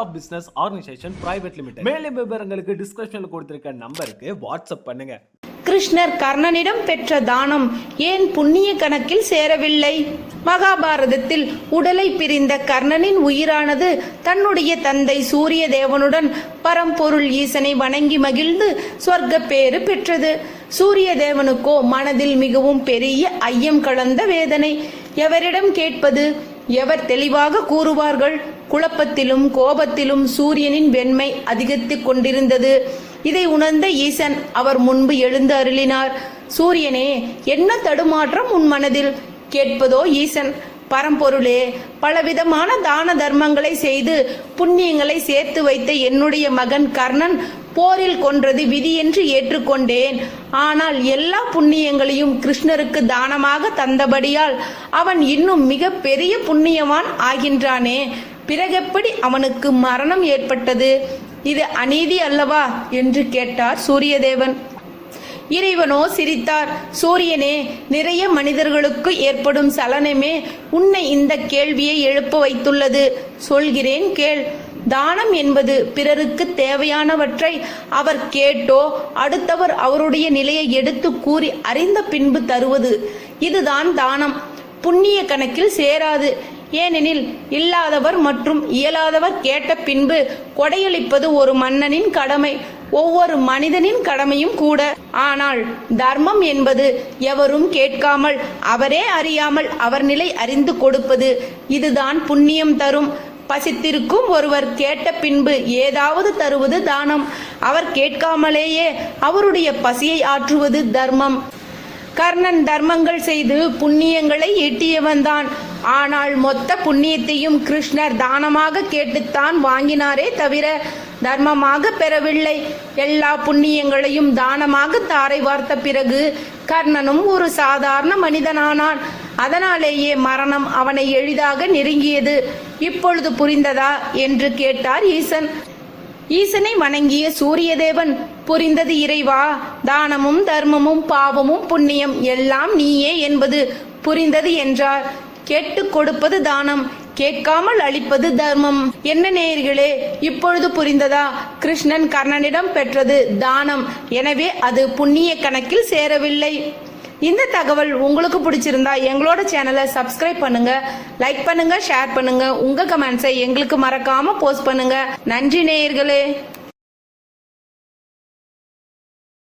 of business organisation private limited மேலும் விவரங்களுக்கு டிஸ்கிரிப்ஷனில் கொடுத்திருக்க நம்பருக்கு வாட்ஸ்அப் பண்ணுங்க. கிருஷ்ணர் கர்ணனிடம் பெற்ற தானம் ஏன் புண்ணிய கணக்கில் சேரவில்லை? மகாபாரதத்தில் உடலை பிரிந்த கர்ணனின் உயிரானது தன்னுடைய தந்தை சூரிய தேவனுடன் பரம்பொருள் ஈசனை வணங்கி மகிழ்ந்து சொர்க்க பேறு பெற்றது. சூரிய தேவனுக்கோ மனதில் மிகவும் பெரிய ஐயம் கலந்த வேதனை. எவரிடம் கேட்பது? எவர் தெளிவாக கூறுவார்கள்? குழப்பத்திலும் கோபத்திலும் சூரியனின் வெண்மை அதிகரித்துக் கொண்டிருந்தது. இதை உணர்ந்த ஈசன் அவர் முன்பு எழுந்து அருளினார் சூரியனே என்ன தடுமாற்றம் உன் மனதில்? கேட்பதோ ஈசன் பரம்பொருளே பலவிதமான தான தர்மங்களை செய்து புண்ணியங்களை சேர்த்து வைத்த என்னுடைய மகன் கர்ணன் போரில் கொன்றது விதி என்று ஏற்றுக்கொண்டேன். ஆனால் எல்லா புண்ணியங்களையும் கிருஷ்ணருக்கு தானமாக தந்தபடியால் அவன் இன்னும் மிக பெரிய புண்ணியவான் ஆகின்றானே. பிறகெப்படி அவனுக்கு மரணம் ஏற்பட்டது? இது அநீதி அல்லவா? என்று கேட்டார் சூரியதேவன். இறைவனோ சிரித்தார் சூரியனே நிறைய மனிதர்களுக்கு ஏற்படும் சலனமே உன்னை இந்த கேள்வியை எழுப்ப வைத்துள்ளது. சொல்கிறேன் கேள். தானம் என்பது பிறருக்கு தேவையானவற்றை அவர் கேட்டோ அடுத்தவர் அவருடைய நிலையை எடுத்து கூறி அறிந்த பின்பு தருவது. இதுதான் தானம். புண்ணிய கணக்கில் சேராது. ஏனெனில் இல்லாதவர் மற்றும் இயலாதவர் கேட்ட பின்பு கொடையளிப்பது ஒரு மன்னனின் கடமை ஒவ்வொரு மனிதனின் கடமையும் கூட. ஆனால் தர்மம் என்பது எவரும் கேட்காமல் அவரே அறியாமல் அவர் நிலை அறிந்து கொடுப்பது இதுதான் புண்ணியம் தரும். பசித்திருக்கும் ஒருவர் கேட்ட பின்பு ஏதாவது தருவது தானம். அவர் கேட்காமலேயே அவருடைய பசியை ஆற்றுவது தர்மம். கர்ணன் தர்மங்கள் செய்து புண்ணியங்களை ஈட்டியவன்தான். ஆனால் மொத்த புண்ணியத்தையும் கிருஷ்ணர் தானமாக கேட்டுத்தான் வாங்கினாரே தவிர தர்மமாக பெறவில்லை. எல்லா புண்ணியங்களையும் தானமாக தாரை வார்த்த பிறகு கர்ணனும் ஒரு சாதாரண மனிதனானான். அதனாலேயே மரணம் அவனை எளிதாக நெருங்கியது. இப்பொழுது புரிந்ததா என்று கேட்டார் ஈசன். ஈசனை வணங்கிய சூரியதேவன் புரிந்தது இறைவா தானமும் தர்மமும் பாவமும் புண்ணியம் எல்லாம் நீயே என்பது புரிந்தது என்றார். கேட்டுக் கொடுப்பது தானம் கேட்காமல் அளிப்பது தர்மம். என்ன நேயர்களே இப்பொழுது புரிந்ததா? கிருஷ்ணன் கர்ணனிடம் பெற்றது தானம். எனவே அது புண்ணிய கணக்கில் சேரவில்லை. இந்த தகவல் உங்களுக்கு பிடிச்சிருந்தா எங்களோட சேனலை சப்ஸ்கிரைப் பண்ணுங்க லைக் பண்ணுங்க ஷேர் பண்ணுங்க. உங்க கமெண்ட்ஸை எங்களுக்கு மறக்காம போஸ்ட் பண்ணுங்க. நன்றி நேயர்களே.